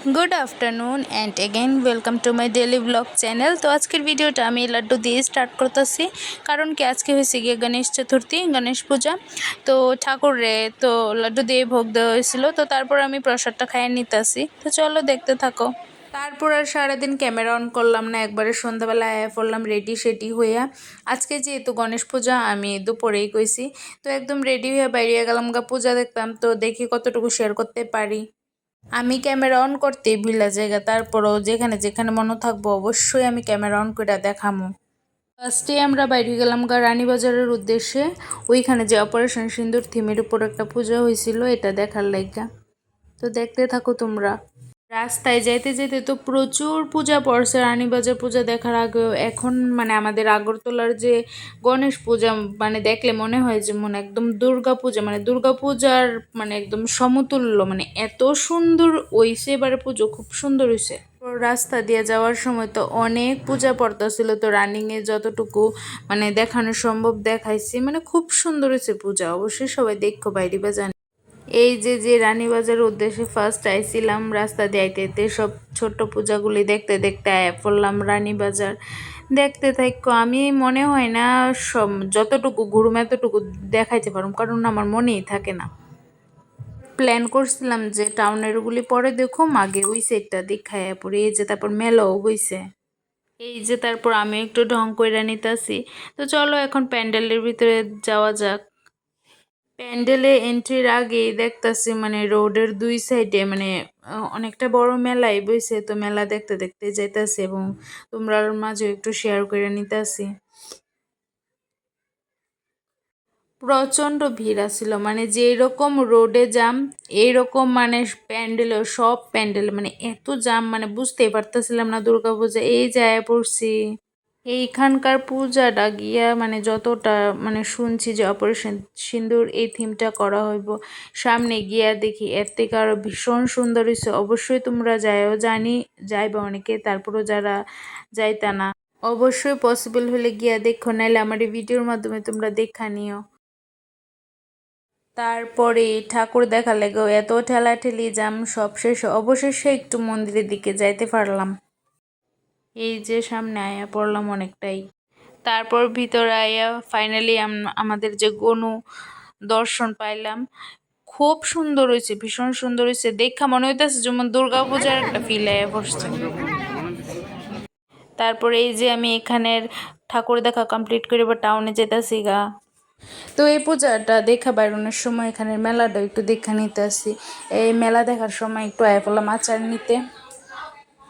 Good afternoon and again welcome to my daily blog channel তো আজকের ভিডিওটা আমি লাড্ডু দিয়ে স্টার্ট করতেছি। কারণ কি আজকে হয়েছে গিয়ে গণেশ চতুর্থী, গণেশ পূজা। তো ঠাকুরে তো লাড্ডু দিয়ে ভোগ দেওয়া হয়েছিল। তো তারপর আমি প্রসাদটা খাইয়ে নিতেছি। তো চলো দেখতে থাকো। তারপর আর সারাদিন ক্যামেরা অন করলাম না, একবারে সন্ধ্যাবেলা আয়া পড়লাম রেডি সেডি হইয়া। আজকে যেহেতু গণেশ পূজা, আমি দুপুরেই কইছি। তো একদম রেডি হয়ে বাইরে গেলাম গা, পূজা দেখতাম। তো দেখি কতটুকু শেয়ার করতে পারি। আমি ক্যামেরা অন করতে ভুলা জায়গা তারপরও যেখানে যেখানে মনে থাকব অবশ্যই আমি ক্যামেরা অন করে দেখামো। ফার্স্টে আমরা বাইরে গেলাম গা রানীবাজারের উদ্দেশ্যে, ওইখানে যে অপারেশন সিন্দুর থিমের উপর একটা পূজা হয়েছিল এটা দেখার লাইগা। তো দেখতে থাকো তোমরা। রাস্তায় যেতে যেতে তো প্রচুর পূজা পড়ছে, রানীবাজার পূজা দেখার আগেও। এখন মানে আমাদের আগরতলার যে গণেশ পূজা মানে দেখলে মনে হয় যে মনে একদম দুর্গা পূজা মানে দুর্গা পূজার মানে একদম সমতুল্য মানে এত সুন্দর হইছে এবারে পুজো, খুব সুন্দর হয়েছে রাস্তা দিয়ে যাওয়ার সময় তো অনেক পূজা পড়তেছিল তো রানিংয়ে যতটুকু মানে দেখানো সম্ভব দেখাইছি মানে খুব সুন্দর হয়েছে পূজা, অবশ্যই সবাই দেখো বাইরে বা এই যে যে রানীবাজারের উদ্দেশ্যে ফার্স্ট আইছিলাম রাস্তা দিয়ে আইতে আইতে, সব ছোট্ট পূজাগুলি দেখতে দেখতে আয়া পড়লাম রানীবাজার। দেখতে থাকো আমি মনে হয় না সব, যতটুকু ঘুরুম এতটুকু দেখাইতে পারুম, কারণ আমার মনেই থাকে না। প্ল্যান করছিলাম যে টাউনের গুলি পরে দেখো আগে ওই সাইডটা দেখায় পরে এই যে তারপর মেলাও হইছে। এই যে তারপর আমি একটু ঢং কইরা নিতেছি। তো চলো এখন প্যান্ডেলের ভিতরে যাওয়া যাক। প্যান্ডেলে এন্ট্রির আগেই দেখতাছি মানে রোডের দুই সাইডে মানে অনেকটা বড় মেলাই বইছে, তো মেলা দেখতে দেখতে যাইতাছি এবং তোমরা মাঝে একটু শেয়ার করে নিতাছি। প্রচণ্ড ভিড় আসছিল মানে যেই রকম রোডে জাম এইরকম মানে প্যান্ডেল, সব প্যান্ডেল মানে এত জাম মানে বুঝতেই পারতেছিলাম না দুর্গাপূজা, এই যায় পড়ছি। এইখানকার পূজাটা গিয়া মানে যতটা মানে শুনছি যে অপারেশন সিন্দুর এই থিমটা করা হইব, সামনে গিয়া দেখি এর থেকে আরও ভীষণ সুন্দর হয়েছে অবশ্যই তোমরা যাইও, জানি যাইবা অনেকে, তারপরও যারা যাইতা না, অবশ্যই পসিবল হলে গিয়া দেখো নাহলে আমার এই ভিডিওর মাধ্যমে তোমরা দেখা নিও। তারপরে ঠাকুর দেখা লেগেও এত ঠেলাঠেলি জাম সব শেষে অবশেষে একটু মন্দিরের দিকে যাইতে পারলাম। এই যে সামনে আয়া পড়লাম অনেকটাই। তারপর ভিতরে আয়া ফাইনালি আমাদের যে গনু দর্শন পাইলাম, খুব সুন্দর হয়েছে ভীষণ সুন্দর হয়েছে দেখা মনে হইতেছে যেমন দুর্গা পূজার একটা ফিল আয়া পড়ছে তারপরে এই যে আমি এখানের ঠাকুর দেখা কমপ্লিট করে বা টাউনে যেতেছি গা। তো এই পূজাটা দেখা বাইরনের সময় এখানের মেলাটা একটু দেখা নিতে আসি এই মেলা দেখার সময় একটু আয়া পড়লাম আচার নিতে।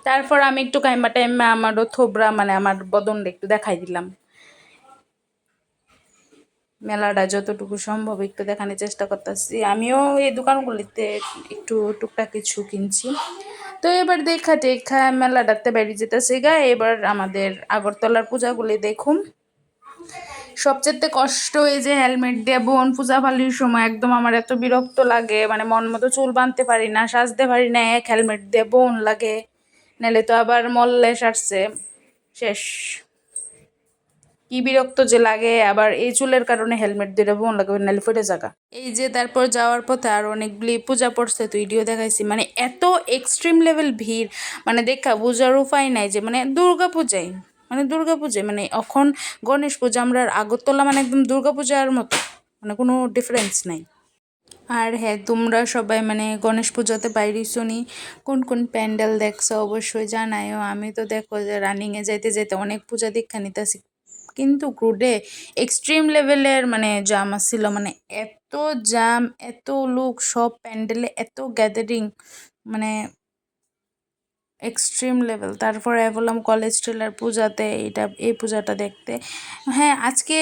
তারপর আমি একটু কাইমা টাইমে আমারও থোবরা মানে আমার বদনটা একটু দেখাই দিলাম। মেলাটা যতটুকু সম্ভব একটু দেখানোর চেষ্টা করতেছি। আমিও এই দোকানগুলিতে একটু টুকটাক কিছু কিনছি। তো এবার দেখা টেখা মেলাটাতে বেরিয়ে যেতেছে গা। এবার আমাদের আগরতলার পূজাগুলি দেখুন। সবচেয়ে কষ্ট এই যে হেলমেট দিয়ে বোন পূজা ফালির সময় একদম আমার এত বিরক্ত লাগে। মানে মন মতো চুল বাঁধতে পারি না, সাজতে পারি না, এক হেলমেট দিয়ে বোন লাগে। নাহলে তো আবার মল্লে আসছে। শেষ। কি বিরক্ত যে লাগে, আবার এই চুলের কারণে হেলমেট দিয়ে বোন লাগে, নাহলে ফেটে জায়গা এই যে তারপর যাওয়ার পথে আর অনেকগুলি পূজা পড়ছে, তো ভিডিও দেখাইছি। মানে এত এক্সট্রিম লেভেল ভিড় মানে দেখা বোঝার উপায় নাই যে মানে দুর্গা পূজায় মানে দুর্গা পূজায় মানে এখন গণেশ পূজা আমরা আগরতলা মানে একদম দুর্গা পূজার মতো মানে কোনো ডিফারেন্স নাই। আর হ্যাঁ তোমরা সবাই মানে গণেশ পুজোতে বাইরে শুনি। কোন কোন প্যান্ডেল দেখছ অবশ্যই জানাইও। আমি তো দেখো যে রানিংয়ে যাইতে যাইতে অনেক পূজা দীক্ষা নিতেছি। কিন্তু গ্রুডে এক্সট্রিম লেভেলের মানে জাম আসছিল। মানে এত জাম এত লুক, সব প্যান্ডেলে এত গ্যাদারিং মানে এক্সট্রিম লেভেল তারপরে বললাম কলেজ ট্রেলার পূজাতে এটা এই পূজাটা দেখতে। হ্যাঁ আজকে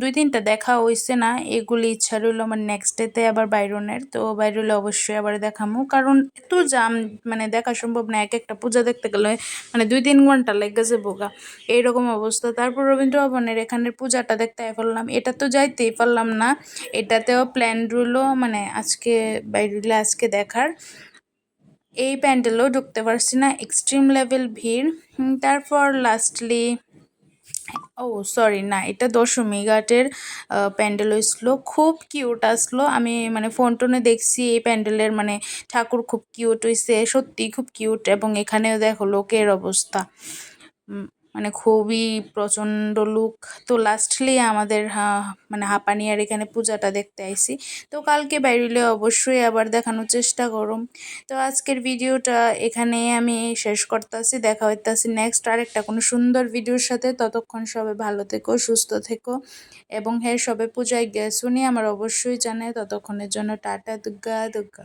দুই তিনটা দেখা হয়েছে না, এগুলি ইচ্ছা রইল আমার নেক্সট ডেতে আবার বাইরনের। তো বাইরলে অবশ্যই আবার দেখামো, কারণ এত জাম মানে দেখা সম্ভব না, এক একটা পূজা দেখতে গেলে মানে দুই তিন ঘণ্টা লেগে লেগেছে বোগা এইরকম অবস্থা। তারপর রবীন্দ্র ভবনের এখানের পূজাটা দেখতে পারলাম, এটা তো যাইতেই পারলাম না। এটাতেও প্ল্যান রইল মানে আজকে বাইরলে আজকে দেখার। এই প্যান্ডেলও ঢুকতে পারছি না এক্সট্রিম লেভেল ভিড়। তারপর লাস্টলি ও সরি না, এটা দশমী ঘাটের প্যান্ডেল হয়েছিলো। খুব কিউট আসলো। আমি মানে ফোন টোনে দেখছি এই প্যান্ডেলের মানে ঠাকুর খুব কিউট হয়েছে সত্যি খুব কিউট এবং এখানেও দেখো লোকের অবস্থা। মানে খুবই প্রচণ্ড লুক। তো লাস্টলি আমাদের মানে হাঁপানিয়ার এখানে পূজাটা দেখতে আইছি তো কালকে বাইরে অবশ্যই আবার দেখানোর চেষ্টা করুম। তো আজকের ভিডিওটা এখানে আমি শেষ করতেছি। দেখা হইতাছি নেক্সট আরেকটা কোনো সুন্দর ভিডিওর সাথে। ততক্ষণ সবাই ভালো থেকো, সুস্থ থেকো। এবং হ্যাঁ সবে পূজায় গেছুনি আমার অবশ্যই জানে ততক্ষণের জন্য টাটা, দুগ্গা দুগ্গা।